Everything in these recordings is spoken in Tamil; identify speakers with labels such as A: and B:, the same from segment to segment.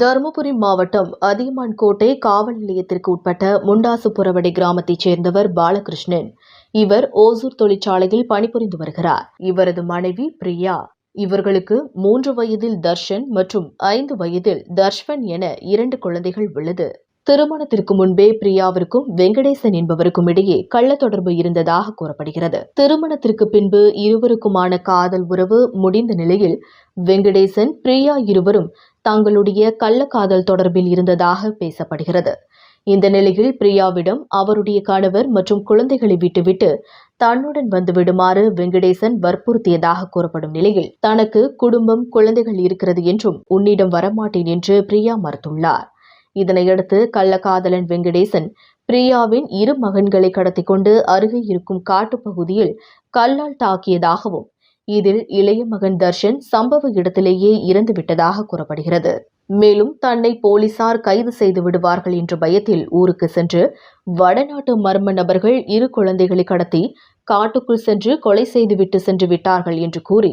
A: தருமபுரி மாவட்டம் அதியமான் கோட்டை காவல் நிலையத்திற்கு உட்பட்ட முண்டாசு புறவடை கிராமத்தைச் சேர்ந்தவர் பாலகிருஷ்ணன். இவர் ஓசூர் தொழிற்சாலையில் பணிபுரிந்து வருகிறார். இவரது மனைவி பிரியா. இவர்களுக்கு மூன்று வயதில் தர்ஷன் மற்றும் ஐந்து வயதில் தர்ஷ்வன் என இரண்டு குழந்தைகள் உள்ளது. திருமணத்திற்கு முன்பே பிரியாவிற்கும் வெங்கடேசன் என்பவருக்கும் இடையே கள்ள தொடர்பு இருந்ததாக கூறப்படுகிறது. திருமணத்திற்கு பின்பு இருவருக்குமான காதல் உறவு முடிந்த நிலையில் வெங்கடேசன் பிரியா இருவரும் தங்களுடைய கள்ளக்காதல் தொடர்பில் இருந்ததாக பேசப்படுகிறது. இந்த நிலையில் பிரியாவிடம் அவருடைய கணவர் மற்றும் குழந்தைகளை விட்டுவிட்டு தன்னுடன் வந்துவிடுமாறு வெங்கடேசன் வற்புறுத்தியதாக கூறப்படும் நிலையில் தனக்கு குடும்பம் குழந்தைகள் இருக்கிறது என்றும் உன்னிடம் வரமாட்டேன் என்று பிரியா மறுத்துள்ளார். இதனையடுத்து கள்ளக்காதலன் வெங்கடேசன் பிரியாவின் இரு மகன்களை கடத்தி கொண்டு அருகே இருக்கும் காட்டுப்பகுதியில் கல்லால் தாக்கியதாகவும் இதில் இளைய மகன் தர்ஷன் சம்பவ இடத்திலேயே இறந்துவிட்டதாக கூறப்படுகிறது. மேலும் தன்னை போலீசார் கைது செய்து விடுவார்கள் என்ற பயத்தில் ஊருக்கு சென்று வடநாட்டு மர்ம நபர்கள் இரு குழந்தைகளை கடத்தி காட்டுக்குள் சென்று கொலை செய்துவிட்டு சென்று விட்டார்கள் என்று கூறி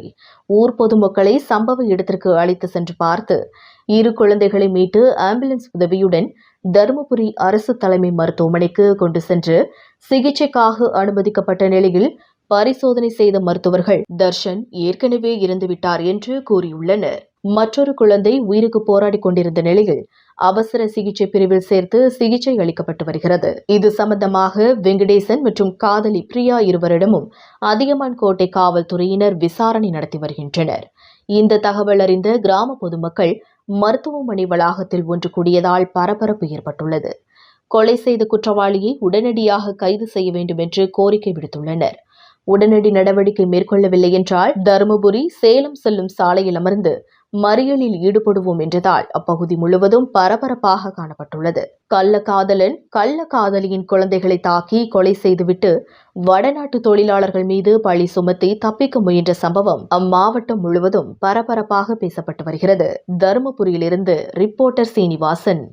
A: ஊர் பொதுமக்களை சம்பவ இடத்திற்கு அழைத்து சென்று பார்த்து இரு குழந்தைகளை மீட்டு ஆம்புலன்ஸ் உதவியுடன் தருமபுரி அரசு தலைமை மருத்துவமனைக்கு கொண்டு சென்று சிகிச்சைக்காக அனுமதிக்கப்பட்ட நிலையில் பரிசோதனை செய்த மருத்துவர்கள் தர்ஷன் ஏற்கனவே இறந்துவிட்டார் என்று கூறியுள்ளனர். மற்றொரு குழந்தை உயிருக்கு போராடி கொண்டிருந்த நிலையில் அவசர சிகிச்சை பிரிவில் சேர்த்து சிகிச்சை அளிக்கப்பட்டு வருகிறது. இது சம்பந்தமாக வெங்கடேசன் மற்றும் காதலி பிரியா இருவரிடமும் அதியமான் கோட்டை காவல்துறையினர் விசாரணை நடத்தி வருகின்றனர். இந்த தகவல் அறிந்த கிராம பொதுமக்கள் மருத்துவமனை வளாகத்தில் ஒன்று கூடியதால் பரபரப்பு ஏற்பட்டுள்ளது. கொலை செய்த குற்றவாளியை உடனடியாக கைது செய்ய வேண்டும் என்று கோரிக்கை விடுத்துள்ளனர். உடனடி நடவடிக்கை மேற்கொள்ளவில்லை என்றால் தருமபுரி சேலம் செல்லும் சாலையில் அமர்ந்து மறியலில் ஈடுபடுவோம் என்றதால் அப்பகுதி முழுவதும் பரபரப்பாக காணப்பட்டுள்ளது. கள்ள காதலன் கள்ள காதலியின் குழந்தைகளை தாக்கி கொலை செய்துவிட்டு வடநாட்டு தொழிலாளர்கள் மீது பழி சுமத்தி தப்பிக்க முயன்ற சம்பவம் அம்மாவட்டம் முழுவதும் பரபரப்பாக பேசப்பட்டு வருகிறது. தருமபுரியிலிருந்து ரிப்போர்ட்டர் சீனிவாசன்.